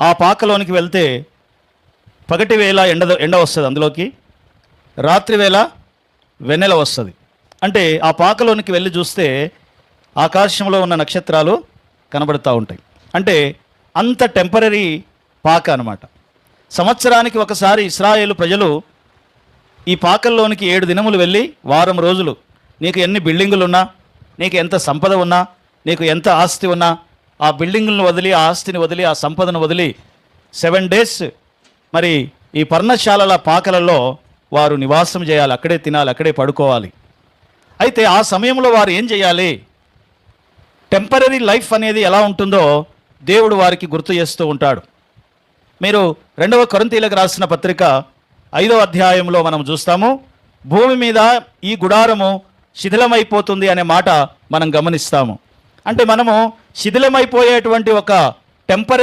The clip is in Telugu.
ఆ పాకలోనికి వెళ్తే పగటి వేళ ఎండ ఎండ వస్తుంది అందులోకి రాత్రి వేళ వెన్నెల వస్తుంది. అంటే ఆ పాకలోనికి వెళ్ళి చూస్తే ఆకాశంలో ఉన్న నక్షత్రాలు కనబడుతూ ఉంటాయి. అంటే అంత టెంపరీ పాక అన్నమాట. సంవత్సరానికి ఒకసారి ఇస్రాయేల్ ప్రజలు ఈ పాకల్లోనికి ఏడు దినములు వెళ్ళి వారం రోజులు నీకు ఎన్ని బిల్డింగులు ఉన్నా నీకు ఎంత సంపద ఉన్నా నీకు ఎంత ఆస్తి ఉన్నా ఆ బిల్డింగులను వదిలి ఆ ఆస్తిని వదిలి ఆ సంపదను వదిలి సెవెన్ డేస్ మరి ఈ పర్ణశాలల పాకలలో వారు నివాసం చేయాలి అక్కడే తినాలి అక్కడే పడుకోవాలి. అయితే ఆ సమయంలో వారు ఏం చేయాలి? టెంపరీ లైఫ్ అనేది ఎలా ఉంటుందో దేవుడు వారికి గుర్తు చేస్తూ ఉంటాడు. మీరు రెండవ కొరంతీలకు రాసిన పత్రిక ఐదో అధ్యాయంలో మనం చూస్తాము భూమి మీద ఈ గుడారము శిథిలమైపోతుంది అనే మాట మనం గమనిస్తాము. అంటే మనము శిథిలమైపోయేటువంటి ఒక టెంపరీ